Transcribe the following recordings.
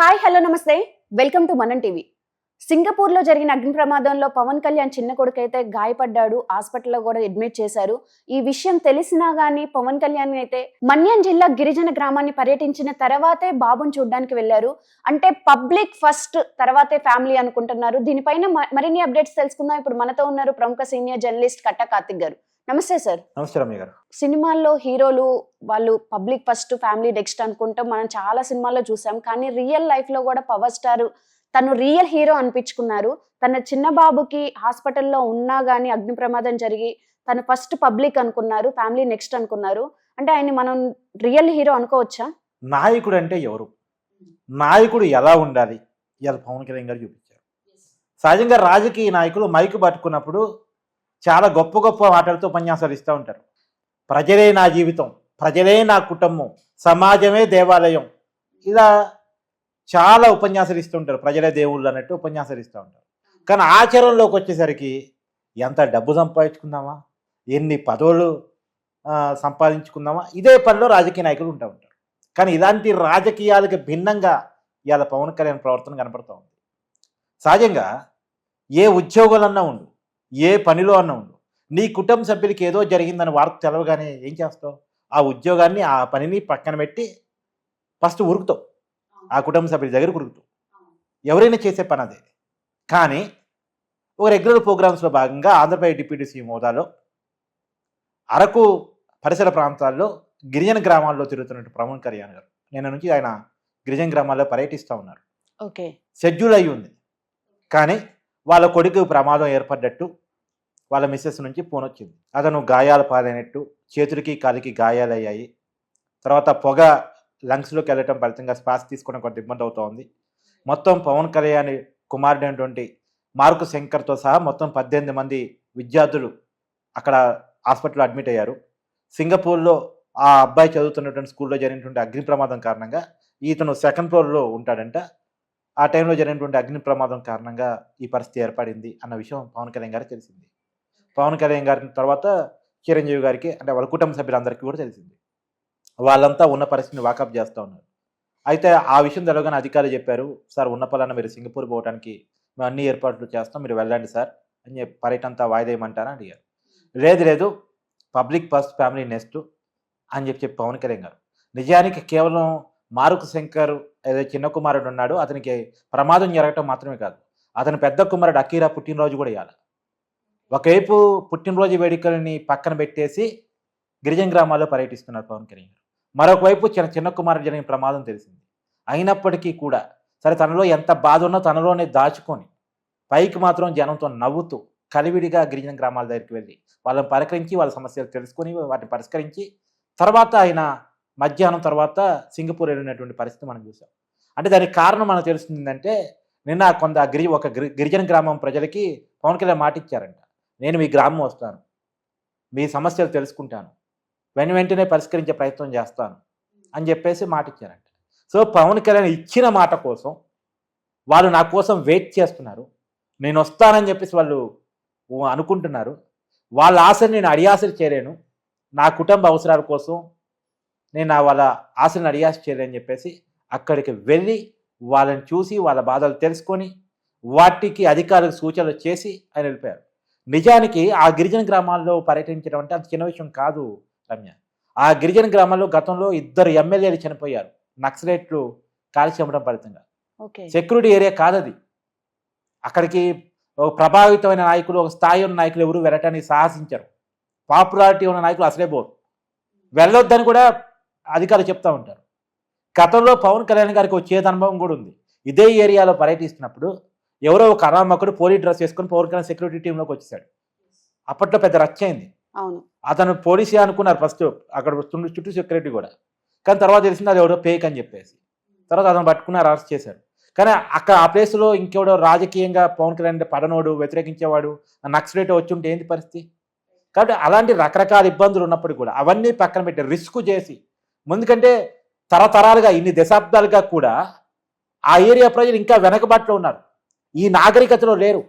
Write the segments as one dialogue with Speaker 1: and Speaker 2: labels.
Speaker 1: Hi hello నమస్తే. Welcome to Manam TV. సింగపూర్లో జరిగిన అగ్ని ప్రమాదంలో పవన్ కళ్యాణ్ చిన్న కొడుకైతే గాయపడ్డాడు హాస్పిటల్లో కూడా అడ్మిట్ చేశారు. ఈ విషయం తెలిసినా గానీ పవన్ కళ్యాణ్ అయితే మన్యం జిల్లా గిరిజన గ్రామాన్ని పర్యటించిన తర్వాతే బాబుని చూడడానికి వెళ్ళారు అంటే పబ్లిక్ ఫస్ట్ తర్వాతే ఫ్యామిలీ అనుకుంటున్నారు. దీనిపైన మరిన్ని అప్డేట్స్ తెలుసుకుందాం. ఇప్పుడు మనతో ఉన్నారు ప్రముఖ సీనియర్ జర్నలిస్ట్ కట్ట కార్తిక్ గారు. నమస్తే సార్.
Speaker 2: నమస్తే రమ్య గారు.
Speaker 1: సినిమాల్లో హీరోలు వాళ్ళు పబ్లిక్ ఫస్ట్ ఫ్యామిలీ నెక్స్ట్ అనుకుంటాం మనం చాలా సినిమాల్లో చూసాం. కానీ రియల్ లైఫ్లో కూడా పవర్ స్టార్ తను రియల్ హీరో అనిపించుకున్నారు. తన చిన్న బాబుకి హాస్పిటల్లో ఉన్నా గానీ అగ్ని ప్రమాదం జరిగి తను ఫస్ట్ పబ్లిక్ అనుకున్నారు ఫ్యామిలీ నెక్స్ట్ అనుకున్నారు. అంటే ఆయన మనం రియల్ హీరో అనుకోవచ్చా?
Speaker 2: నాయకుడు అంటే ఎవరు? నాయకుడు ఎలా ఉండాలి? ఇలా పవన్ కళ్యాణ్ గారు చూపించారు. సహజంగా రాజకీయ నాయకులు మైకు పట్టుకున్నప్పుడు చాలా గొప్ప గొప్ప మాటలతో ఉపన్యాసాలు ఇస్తూ ఉంటారు. ప్రజలే నా జీవితం ప్రజలే నా కుటుంబం సమాజమే దేవాలయం. ఇలా చాలా ఉపన్యాసాలు ఇస్తుంటారు ప్రజలే దేవుళ్ళు అన్నట్టు ఉపన్యాసాలు ఇస్తూ ఉంటారు. కానీ ఆచరణలోకి వచ్చేసరికి ఎంత డబ్బు సంపాదించుకుందామా? ఎన్ని పదవులు సంపాదించుకుందామా? ఇదే పనిలో రాజకీయ నాయకులు ఉంటూ ఉంటారు. కానీ ఇలాంటి రాజకీయాలకు భిన్నంగా ఇవాళ పవన్ కళ్యాణ్ ప్రవర్తన కనపడుతూ ఉంది. సహజంగా ఏ ఉద్యోగాలన్నా ఉండు ఏ పనిలో అన్నా ఉండు. నీ కుటుంబ సభ్యులకి ఏదో జరిగిందని వార్త తెలవగానే ఏం చేస్తావు? ఆ ఉద్యోగాన్ని ఆ పనిని పక్కన పెట్టి ఫస్ట్ ఉరుకుతావు. ఆ కుటుంబ సభ్యుల దగ్గర ఉరుకుతావు. ఎవరైనా చేసే పని అదే. కానీ ఒక రెగ్యులర్ ప్రోగ్రామ్స్లో భాగంగా ఆంధ్రప్రదేశ్ డిప్యూటీ సీఎం హోదాలో అరకు పరిసర ప్రాంతాల్లో గిరిజన గ్రామాల్లో తిరుగుతున్నట్టు ప్రమోద్ కళ్యాణ్ గారు. నిన్న నుంచి ఆయన గిరిజన గ్రామాల్లో పర్యటిస్తూ ఉన్నారు.
Speaker 1: ఓకే.
Speaker 2: షెడ్యూల్ అయి ఉంది. కానీ వాళ్ళ కొడుకు ప్రమాదం ఏర్పడ్డట్టు వాళ్ళ మిస్సెస్ నుంచి ఫోన్ వచ్చింది. అతను గాయాలు పాలైనట్టు చేతులకి కాలికి గాయాలయ్యాయి. తర్వాత పొగ లంగ్స్లోకి వెళ్ళటం ఫలితంగా శ్వాస తీసుకోవడం కొంత ఇబ్బంది అవుతోంది మొత్తం పవన్ కళ్యాణ్ కుమారుడు అయినటువంటి మార్కు శంకర్తో సహా మొత్తం పద్దెనిమిది మంది విద్యార్థులు అక్కడ హాస్పిటల్లో అడ్మిట్ అయ్యారు. సింగపూర్లో ఆ అబ్బాయి చదువుతున్నటువంటి స్కూల్లో జరిగినటువంటి అగ్ని ప్రమాదం కారణంగా ఇతను సెకండ్ ఫ్లోర్లో ఉంటాడంట. ఆ టైంలో జరిగినటువంటి అగ్ని ప్రమాదం కారణంగా ఈ పరిస్థితి ఏర్పడింది అన్న విషయం పవన్ కళ్యాణ్ గారికి తెలిసింది. పవన్ కళ్యాణ్ గారి తర్వాత చిరంజీవి గారికి అంటే వాళ్ళ కుటుంబ సభ్యులందరికీ కూడా తెలిసింది. వాళ్ళంతా ఉన్న పరిస్థితిని వాకప్ చేస్తూ ఉన్నారు. అయితే ఆ విషయం తెలవగానే అధికారులు చెప్పారు సార్ ఉన్న పలానా మీరు సింగపూర్ పోవడానికి మేము అన్ని ఏర్పాట్లు చేస్తాం మీరు వెళ్ళండి సార్ అని చెప్పి పర్యటనంతా వాయిదేయమంటారా వాయిదా అడిగారు. లేదు లేదు పబ్లిక్ ఫస్ట్ ఫ్యామిలీ నెక్స్ట్ అని చెప్పి చెప్పి పవన్ కళ్యాణ్ గారు. నిజానికి కేవలం మారుకు శంకర్ ఏదో చిన్న కుమారుడు ఉన్నాడు అతనికి ప్రమాదం జరగటం మాత్రమే కాదు. అతని పెద్ద కుమారుడు అకీరా పుట్టినరోజు కూడా ఇవ్వాలి ఒకవైపు పుట్టినరోజు వేడుకలని పక్కన పెట్టేసి గిరిజన గ్రామాల్లో పర్యటిస్తున్నారు పవన్ కళ్యాణ్ గారు. మరొక వైపు చిన్న చిన్న కుమారుడు జరిగిన ప్రమాదం తెలిసింది. అయినప్పటికీ కూడా సరే తనలో ఎంత బాధ ఉన్నా తనలోనే దాచుకొని పైకి మాత్రం జనంతో నవ్వుతూ కలివిడిగా గిరిజన గ్రామాల దగ్గరికి వెళ్ళి వాళ్ళని పరికరించి వాళ్ళ సమస్యలు తెలుసుకొని వాటిని పరిష్కరించి తర్వాత ఆయన మధ్యాహ్నం తర్వాత సింగపూర్ వెళ్ళినటువంటి పరిస్థితి మనం చూసాం. అంటే దానికి కారణం మనకు తెలుస్తుందంటే నిన్న కొంత గిరి ఒక గిరి- గిరిజన గ్రామం ప్రజలకి పవన్ కళ్యాణ్ మాట ఇచ్చారంట నేను మీ గ్రామం వస్తాను. మీ సమస్యలు తెలుసుకుంటాను. వెను వెంటనే పరిష్కరించే ప్రయత్నం చేస్తాను అని చెప్పేసి మాట ఇచ్చారంట సో పవన్ కళ్యాణ్ ఇచ్చిన మాట కోసం వాళ్ళు నా కోసం వెయిట్ చేస్తున్నారు. నేను వస్తానని చెప్పేసి వాళ్ళు అనుకుంటున్నారు. వాళ్ళ ఆశని నేను అడియాసలు చేయలేను. నా కుటుంబ అవసరాల కోసం నేను వాళ్ళ ఆశను అడియాస చేయలేని చెప్పేసి అక్కడికి వెళ్ళి వాళ్ళని చూసి వాళ్ళ బాధలు తెలుసుకొని వాటికి అధికారులకు సూచనలు చేసి ఆయన వెళ్ళిపోయారు. నిజానికి ఆ గిరిజన గ్రామాల్లో పర్యటించడం అంటే అంత చిన్న విషయం కాదు రమ్య. ఆ గిరిజన గ్రామాల్లో గతంలో ఇద్దరు ఎమ్మెల్యేలు చనిపోయారు. నక్సలైట్లు కాల్చి చంపడం ఫలితంగా.
Speaker 1: ఓకే.
Speaker 2: సెక్యూరిటీ ఏరియా కాదది. అక్కడికి ఒక ప్రభావితమైన నాయకులు ఒక స్థాయి ఉన్న నాయకులు ఎవరు వెళ్ళటానికి సాహసించరు. పాపులారిటీ ఉన్న నాయకులు అసలే పోరు వెళ్ళొద్దని కూడా అధికారులు చెప్తా ఉంటారు. గతంలో పవన్ కళ్యాణ్ గారికి వచ్చేది అనుభవం కూడా ఉంది. ఇదే ఏరియాలో పర్యటిస్తున్నప్పుడు ఎవరో ఒక అనామకుడు పోలీ డ్రెస్ వేసుకొని పవన్ కళ్యాణ్ సెక్యూరిటీ టీంలోకి వచ్చేసాడు అప్పట్లో పెద్ద రచ్చ అయింది. అతను పోలీసే అనుకున్నారు ఫస్ట్ అక్కడ చుట్టూ సెక్యూరిటీ కూడా. కానీ తర్వాత తెలిసింది అది ఎవడో ఫేక్ అని చెప్పేసి. తర్వాత అతను పట్టుకున్నారు అరెస్ట్ చేశారు కానీ అక్కడ ఆ ప్లేస్లో ఇంకెవడో రాజకీయంగా పవన్ కళ్యాణ్ పడనోడు వ్యతిరేకించేవాడు నక్సలైట్ వచ్చి ఉంటే ఏంటి పరిస్థితి? కాబట్టి అలాంటి రకరకాల ఇబ్బందులు ఉన్నప్పుడు కూడా అవన్నీ పక్కన పెట్టి రిస్క్ చేసి ముందుకంటే తరతరాలుగా ఇన్ని దశాబ్దాలుగా కూడా ఆ ఏరియా ప్రజలు ఇంకా వెనకబాట్లో ఉన్నారు. ఈ నాగరికతలో లేరు.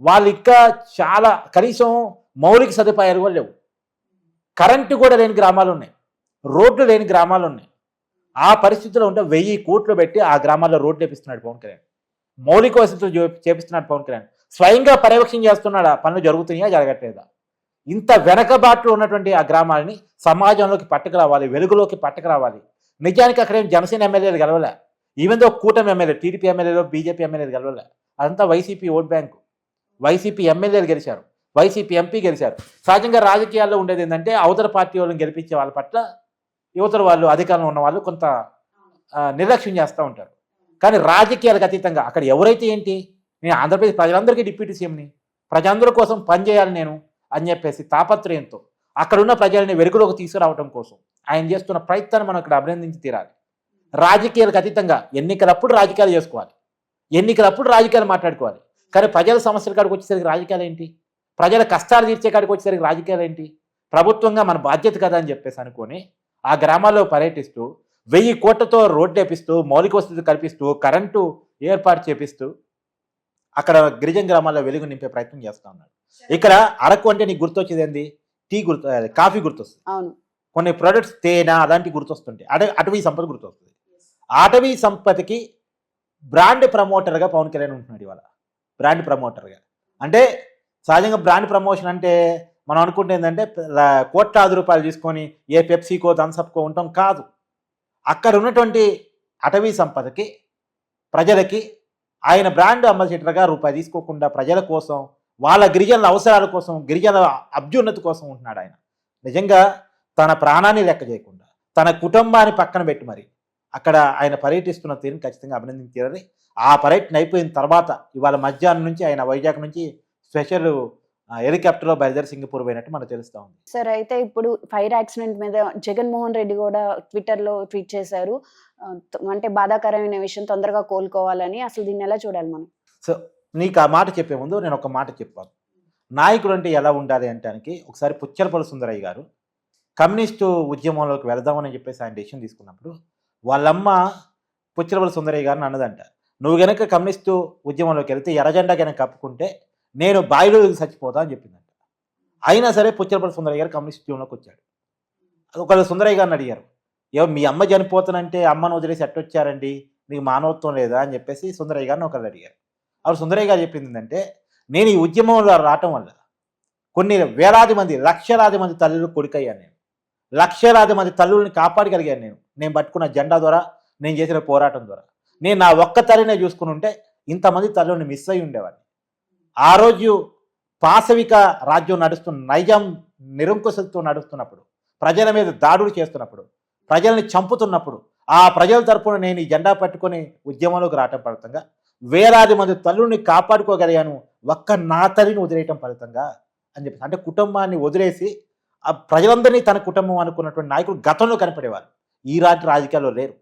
Speaker 2: వాళ్ళు ఇంకా చాలా కనీసం మౌలిక సదుపాయాలు కూడా లేవు. కరెంటు కూడా లేని గ్రామాలు ఉన్నాయి. రోడ్లు లేని గ్రామాలు ఉన్నాయి. ఆ పరిస్థితిలో ఉంటే వెయ్యి కోట్లు పెట్టి ఆ గ్రామాల్లో రోడ్లు వేపిస్తున్నాడు పవన్ కళ్యాణ్. మౌలిక వసతులు చేపిస్తున్నాడు పవన్ కళ్యాణ్. స్వయంగా పర్యవేక్షణ చేస్తున్నాడు? ఆ పనులు జరుగుతున్నాయా? జరగట్లేదా? ఇంత వెనకబాట్లు ఉన్నటువంటి ఆ గ్రామాలని సమాజంలోకి పట్టుకురావాలి వెలుగులోకి పట్టుకురావాలి. నిజానికి అక్కడేం జనసేన ఎమ్మెల్యేలు గెలవలే. ఈవెన్ దో కూటమి ఎమ్మెల్యే టీడీపీ ఎమ్మెల్యేలు బీజేపీ ఎమ్మెల్యేలు గెలవలే. అదంతా వైసీపీ ఓట్ బ్యాంకు. వైసీపీ ఎమ్మెల్యేలు గెలిచారు. వైసీపీ ఎంపీ గెలిచారు. సహజంగా రాజకీయాల్లో ఉండేది ఏంటంటే అవతల పార్టీ వాళ్ళని గెలిపించే వాళ్ళ పట్ల యువతల వాళ్ళు అధికారంలో ఉన్న వాళ్ళు కొంత నిర్లక్ష్యం చేస్తూ ఉంటారు. కానీ రాజకీయాలకు అతీతంగా అక్కడ ఎవరైతే ఏంటి? నేను ఆంధ్రప్రదేశ్ ప్రజలందరికీ డిప్యూటీ సీఎంని. ప్రజలందరి కోసం పనిచేయాలి నేను. అని చెప్పేసి తాపత్రయంతో అక్కడున్న ప్రజల్ని వెలుగులోకి తీసుకురావడం కోసం ఆయన చేస్తున్న ప్రయత్నాన్ని మనం ఇక్కడ అభినందించి తీరాలి. రాజకీయాలకు అతీతంగా ఎన్నికలప్పుడు రాజకీయాలు చేసుకోవాలి. ఎన్నికలప్పుడు రాజకీయాలు మాట్లాడుకోవాలి. కానీ ప్రజల సమస్యల కాడికి వచ్చేసరికి రాజకీయాలు ఏంటి? ప్రజల కష్టాలు తీర్చే కాడికి వచ్చేసరికి రాజకీయాలు ఏంటి? ప్రభుత్వంగా మన బాధ్యత కదా అని చెప్పేసి అనుకొని ఆ గ్రామాల్లో పర్యటిస్తూ వెయ్యి కోట్లతో రోడ్డు వేపిస్తూ మౌలిక వసతులు కల్పిస్తూ కరెంటు ఏర్పాటు చేపిస్తూ అక్కడ గిరిజన గ్రామాల్లో వెలుగు నింపే ప్రయత్నం చేస్తా ఉన్నాడు. ఇక్కడ అరకు అంటే నీకు గుర్తొచ్చేది ఏంది? టీ గుర్తు కాఫీ గుర్తొస్తుంది.
Speaker 1: అవును.
Speaker 2: కొన్ని ప్రొడక్ట్స్ తేనె అలాంటి గుర్తొస్తుంటాయి. అడ అటవీ సంపద గుర్తొస్తుంది. అటవీ సంపదకి బ్రాండ్ ప్రమోటర్గా పవన్ కళ్యాణ్ ఉంటున్నాడు ఇవాళ. బ్రాండ్ ప్రమోటర్గా. అంటే సహజంగా బ్రాండ్ ప్రమోషన్ అంటే మనం అనుకుంటే ఏంటంటే కోట్లాది రూపాయలు తీసుకొని ఏ పెప్సీకో థమ్సప్కో ఉండటం కాదు. అక్కడ ఉన్నటువంటి అటవీ సంపదకి ప్రజలకి ఆయన బ్రాండ్ అంబాసిడర్గా రూపాయి తీసుకోకుండా ప్రజల కోసం వాళ్ళ గిరిజనుల అవసరాల కోసం గిరిజనుల అభ్యున్నతి కోసం ఉంటున్నాడు ఆయన. నిజంగా తన ప్రాణాన్ని లెక్క చేయకుండా తన కుటుంబాన్ని పక్కన పెట్టి మరి అక్కడ ఆయన పర్యటిస్తున్న తీరుని ఖచ్చితంగా అభినందించారని ఆ పర్యటన అయిపోయిన తర్వాత ఇవాళ మధ్యాహ్నం నుంచి ఆయన వైజాగ్ నుంచి స్పెషల్ హెలికాప్టర్లో బయలుదేరి సింగపూర్ పోయినట్టు మనకు తెలుస్తా ఉంది.
Speaker 1: సార్ అయితే ఇప్పుడు ఫైర్ యాక్సిడెంట్ మీద జగన్మోహన్ రెడ్డి కూడా ట్విట్టర్లో ట్వీట్ చేశారు. అంటే బాధాకరమైన విషయం తొందరగా కోలుకోవాలని. అసలు దీన్ని ఎలా చూడాలి మనం?
Speaker 2: సో నీకు ఆ మాట చెప్పే ముందు నేను ఒక మాట చెప్పాను నాయకుడు అంటే ఎలా ఉండాలి అంటానికి ఒకసారి పుచ్చలపల్లి సుందరయ్య గారు కమ్యూనిస్టు ఉద్యమంలోకి వెళదామని చెప్పేసి ఆయన డెసిషన్ తీసుకున్నప్పుడు వాళ్ళమ్మ పుచ్చలపల్లి సుందరయ్య గారిని అన్నదంట. నువ్వు గనక కమ్యూనిస్టు ఉద్యమంలోకి వెళ్తే ఎర్రజెండా కనుక కప్పుకుంటే నేను బాయిలోకి చచ్చిపోతా అని చెప్పిందంట. అయినా సరే పుచ్చలపల్లి సుందరయ్య గారు కమ్యూనిస్ట్ ఉద్యమంలోకి వచ్చాడు. ఒకళ్ళు సుందరయ్య గారిని అడిగారు ఏమో మీ అమ్మ చనిపోతానంటే అమ్మను వదిలేసి ఎట్టొచ్చారండి? మీకు మానవత్వం లేదా? అని చెప్పేసి సుందరయ్య గారిని ఒకళ్ళు అడిగారు. అప్పుడు సుందరయ్య గారు చెప్పింది ఏంటంటే నేను ఈ ఉద్యమంలో రావటం వల్ల కొన్ని వేలాది మంది లక్షలాది మంది తల్లులు కొడుకయ్యాను నేను. లక్షలాది మంది తల్లుల్ని కాపాడగలిగాను నేను. నేను పట్టుకున్న జెండా ద్వారా నేను చేసిన పోరాటం ద్వారా. నేను నా ఒక్క తల్లినే చూసుకుని ఉంటే ఇంతమంది తల్లుల్ని మిస్ అయి ఉండేవాడిని. ఆ రోజు పాశవిక రాజ్యం నడుస్తున్న నైజాం నిరంకుశతో నడుస్తున్నప్పుడు ప్రజల మీద దాడులు చేస్తున్నప్పుడు ప్రజల్ని చంపుతున్నప్పుడు ఆ ప్రజల తరపున నేను ఈ జెండా పట్టుకొని ఉద్యమంలోకి రావటం ఫలితంగా వేలాది మంది తల్లుని కాపాడుకోగలిగాను ఒక్క నా తల్లిని వదిలేయటం ఫలితంగా అని చెప్పి అంటే కుటుంబాన్ని వదిలేసి ఆ ప్రజలందరినీ తన కుటుంబం అనుకున్నటువంటి నాయకులు గతంలో కనపడేవారు. ఈ రాజు రాజకీయాల్లో లేరు.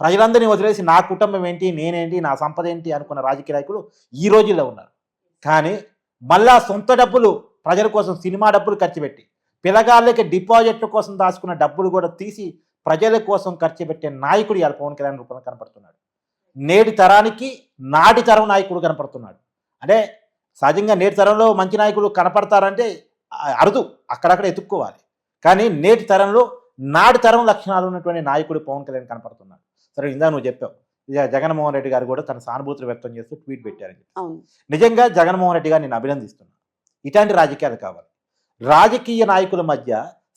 Speaker 2: ప్రజలందరినీ వదిలేసి నా కుటుంబం ఏంటి నేనేంటి నా సంపద ఏంటి అనుకున్న రాజకీయ నాయకులు ఈ రోజుల్లో ఉన్నారు. కానీ మళ్ళా సొంత డబ్బులు ప్రజల కోసం సినిమా డబ్బులు ఖర్చు పెట్టి పిల్లగాళ్ళకి డిపాజిట్ల కోసం దాచుకున్న డబ్బులు కూడా తీసి ప్రజల కోసం ఖర్చు పెట్టే నాయకుడు ఇవాళ పవన్ కళ్యాణ్ రూపంలో కనపడుతున్నాడు. నేటి తరానికి నాటి తరం నాయకుడు కనపడుతున్నాడు. అంటే సహజంగా నేటి తరంలో మంచి నాయకులు కనపడతారంటే అరుదు అక్కడక్కడ ఎత్తుక్కోవాలి. కానీ నేటి తరంలో నాటి తరం లక్షణాలు ఉన్నటువంటి నాయకుడు పవన్ కళ్యాణ్ కనపడుతున్నాడు. సరే ఇందా నువ్వు చెప్పావు జగన్మోహన్ రెడ్డి గారు కూడా తన సానుభూతులు వ్యక్తం చేస్తూ ట్వీట్ పెట్టారని నిజంగా జగన్మోహన్ రెడ్డి గారిని నేను అభినందిస్తున్నాను ఇట్లాంటి రాజకీయాలు కావాలి. రాజకీయ నాయకుల మధ్య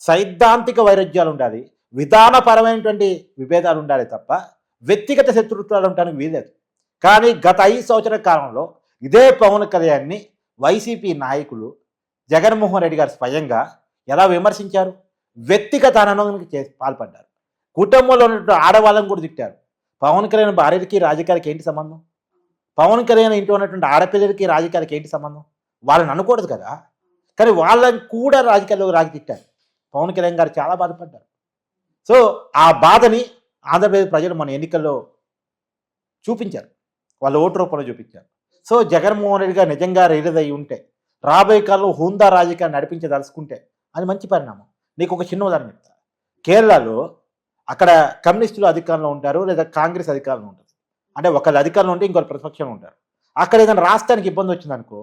Speaker 2: సైద్ధాంతిక వైరుధ్యాలు ఉండాలి. విధానపరమైనటువంటి విభేదాలు ఉండాలి తప్ప వ్యక్తిగత శత్రుత్వాలు ఉండడానికి వీలేదు కానీ గత ఐదు సంవత్సరాల కాలంలో ఇదే పవన్ కళ్యాణ్ని వైసీపీ నాయకులు జగన్మోహన్ రెడ్డి గారు స్వయంగా ఎలా విమర్శించారు? వ్యక్తిగత అనడానికి పాల్పడ్డారు. కుటుంబంలో ఉన్నటువంటి ఆడవాళ్ళని కూడా తిట్టారు. పవన్ కళ్యాణ్ భార్యకి రాజకీయాలకి ఏంటి సంబంధం? పవన్ కళ్యాణ్ ఇంట్లో ఉన్నటువంటి ఆడపిల్లలకి రాజకీయాలకి ఏంటి సంబంధం? వాళ్ళని అనకూడదు కదా? కానీ వాళ్ళని కూడా రాజకీయాల్లో రాగి తిట్టారు. పవన్ కళ్యాణ్ గారు చాలా బాధపడ్డారు. సో ఆ బాధని ఆంధ్రప్రదేశ్ ప్రజలు మన ఎన్నికల్లో చూపించారు. వాళ్ళ ఓటు రూపంలో చూపించారు. సో జగన్మోహన్ రెడ్డి గారు నిజంగా రిలీజ్ అయ్యి ఉంటే రాబోయే కాలంలో హుందా రాజకీయాన్ని నడిపించదలుచుకుంటే అది మంచి పరిణామం. నీకు ఒక చిన్న ఉదాహరణ చెప్తా. కేరళలో అక్కడ కమ్యూనిస్టులు అధికారంలో ఉంటారు లేదా కాంగ్రెస్ అధికారంలో ఉంటుంది అంటే ఒకళ్ళు అధికారంలో ఉంటే ఇంకొకరు ప్రతిపక్షంలో ఉంటారు. అక్కడ ఏదైనా రాష్ట్రానికి ఇబ్బంది వచ్చిందనుకో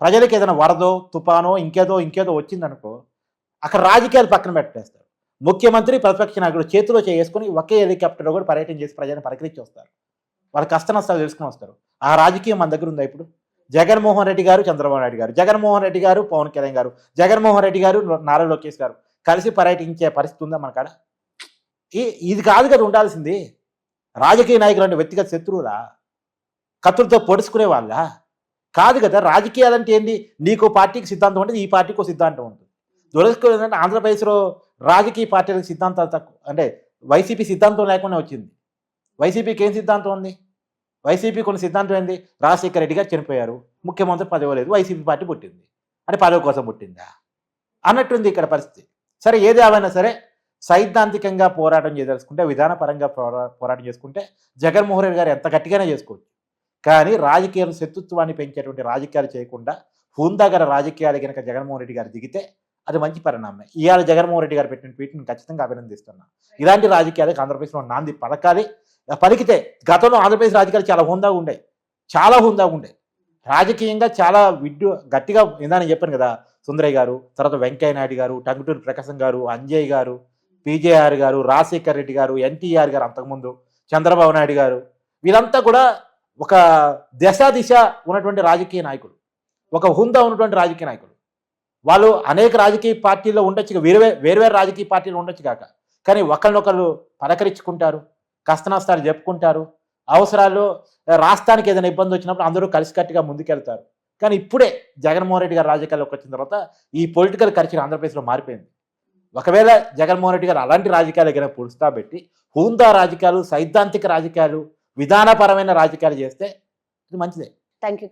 Speaker 2: ప్రజలకు ఏదైనా వరదో తుఫానో ఇంకేదో ఇంకేదో వచ్చిందనుకో అక్కడ రాజకీయాలు పక్కన పెట్టేస్తారు. ముఖ్యమంత్రి ప్రతిపక్ష నాయకుడు చేతిలో చేసుకుని ఒకే హెలికాప్టర్ కూడా పర్యటన చేసి ప్రజలను పరికరించి వస్తారు వాళ్ళ కష్ట నష్టాలు తెలుసుకుని వస్తారు. ఆ రాజకీయం మన దగ్గర ఉందా ఇప్పుడు? జగన్మోహన్ రెడ్డి గారు చంద్రబాబు నాయుడు గారు. జగన్మోహన్ రెడ్డి గారు పవన్ కళ్యాణ్ గారు. జగన్మోహన్ రెడ్డి గారు నారా లోకేష్ గారు కలిసి పర్యటించే పరిస్థితి ఉందా మన కాడ ఇది కాదు కదా ఉండాల్సింది. రాజకీయ నాయకులు అంటే వ్యక్తిగత శత్రువులా? కత్తులతో పొడుచుకునే వాళ్ళ? కాదు కదా రాజకీయాలు అంటే ఏంది? నీకు పార్టీకి సిద్ధాంతం ఉంటుంది ఈ పార్టీకి ఒక సిద్ధాంతం ఉంటుంది. దురదృష్టం ఆంధ్రప్రదేశ్లో రాజకీయ పార్టీలకు సిద్ధాంతాలు తక్కువ అంటే వైసీపీ సిద్ధాంతం లేకుండా వచ్చింది. వైసీపీకి ఏం సిద్ధాంతం ఉంది? వైసీపీ కొన్ని సిద్ధాంతం ఏంది? రాజశేఖర రెడ్డి గారు చనిపోయారు. ముఖ్యమంత్రి పదవి లేదు వైసీపీ పార్టీ పుట్టింది. అంటే పదవి కోసం పుట్టిందా? అన్నట్టుంది ఇక్కడ పరిస్థితి. సరే ఏది ఏమైనా సరే సైద్ధాంతికంగా పోరాటం చేయదలుచుకుంటే విధానపరంగా పోరా పోరాటం చేసుకుంటే జగన్మోహన్ రెడ్డి గారు ఎంత గట్టిగానే చేసుకోవచ్చు. కానీ రాజకీయాలు శత్రుత్వాన్ని పెంచేటువంటి రాజకీయాలు చేయకుండా హుందాగర రాజకీయాలు కనుక జగన్మోహన్ రెడ్డి గారు దిగితే అది మంచి పరిణామం ఇవాళ జగన్మోహన్ రెడ్డి గారు పెట్టిన ట్వీట్ని ఖచ్చితంగా అభినందిస్తున్నా ఇలాంటి రాజకీయాలకు ఆంధ్రప్రదేశ్లో నాంది పలకాలి. పలికితే గతంలో ఆంధ్రప్రదేశ్ రాజకీయాలు చాలా హుందాగా ఉండే చాలా హుందాగా ఉండే. రాజకీయంగా చాలా విడ్డు గట్టిగా ఇందాక చెప్పాను కదా సుందరయ్య గారు తర్వాత వెంకయ్య నాయుడు గారు టంగుటూరు ప్రకాశం గారు అంజయ్ గారు పీజేఆర్ గారు రాజశేఖర్ రెడ్డి గారు ఎన్టీఆర్ గారు అంతకుముందు చంద్రబాబు నాయుడు గారు వీరంతా కూడా ఒక దశ దిశ ఉన్నటువంటి రాజకీయ నాయకులు. ఒక హుందా ఉన్నటువంటి రాజకీయ నాయకులు. వాళ్ళు అనేక రాజకీయ పార్టీల్లో ఉండొచ్చు వేరే వేరువేరు రాజకీయ పార్టీలు ఉండొచ్చు కాక. కానీ ఒకరినొకరు పలకరించుకుంటారు కష్టనష్టాలు చెప్పుకుంటారు. అవసరాలు రాష్ట్రానికి ఏదైనా ఇబ్బంది వచ్చినప్పుడు అందరూ కలిసికట్టుగా ముందుకెళ్తారు. కానీ ఇప్పుడే జగన్మోహన్ రెడ్డి గారు రాజకీయాల్లోకి వచ్చిన తర్వాత ఈ పొలిటికల్ కల్చర్ ఆంధ్రప్రదేశ్లో మారిపోయింది. ఒకవేళ జగన్మోహన్ రెడ్డి గారు అలాంటి రాజకీయాలు దగ్గర పురుస్తా పెట్టి హూందా రాజకీయాలు సైద్ధాంతిక రాజకీయాలు విధానపరమైన రాజకీయాలు చేస్తే ఇది మంచిదే.
Speaker 1: Thank you